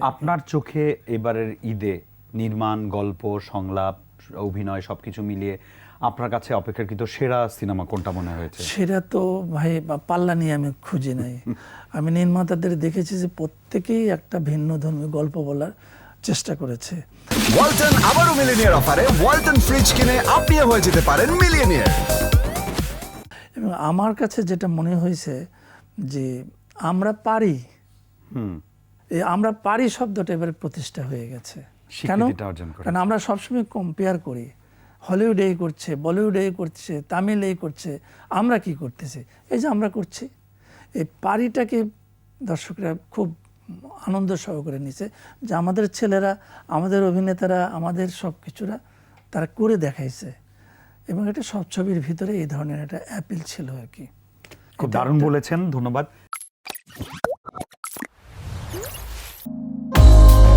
আপনার চোখে এবারের ঈদে নির্মাণ গল্প সংলাপ অভিনয় সবকিছু মিলিয়ে আপনার কাছে অপেক্ষাকৃত সেরা সিনেমা কোনটা মনে হয়েছে? সেটা তো ভাই বা পাল্লা নিয়ে আমি খুঁজি নাই। আমি নির্মাতাদের দেখেছি যে প্রত্যেকেই একটা ভিন্ন ধর্মী গল্প বলার চেষ্টা করেছে। ওয়ালটন আবারও মিলিনিয়ার অফারে। ওয়ালটন ফ্রিজ কিনে আপনিও হয়ে যেতে পারেন মিলিয়নিয়ার এবং আমার কাছে যেটা মনে হয়েছে যে আমরা পারি। হুম। আমরা পারি শব্দটা এবারে প্রতিষ্ঠা হয়ে গেছে। কেন? কারণ আমরা সবসময় কম্পেয়ার করি। হলিউড এই করছে বলিউড এই করছে তামিল এই করছে আমরা কি করতেছি? এই যে আমরা করছি। এই পারিটাকে দর্শকরা খুব আনন্দ সহকারে নিছে যে আমাদের ছেলেরা আমাদের অভিনেতারা আমাদের সব কিছুরা তারা করে দেখাইছে। এবং এটা সব ছবির ভিতরে এই ধরনের একটা অ্যাপিল ছিল আর কি। খুব দারুণ বলেছেন ধন্যবাদ।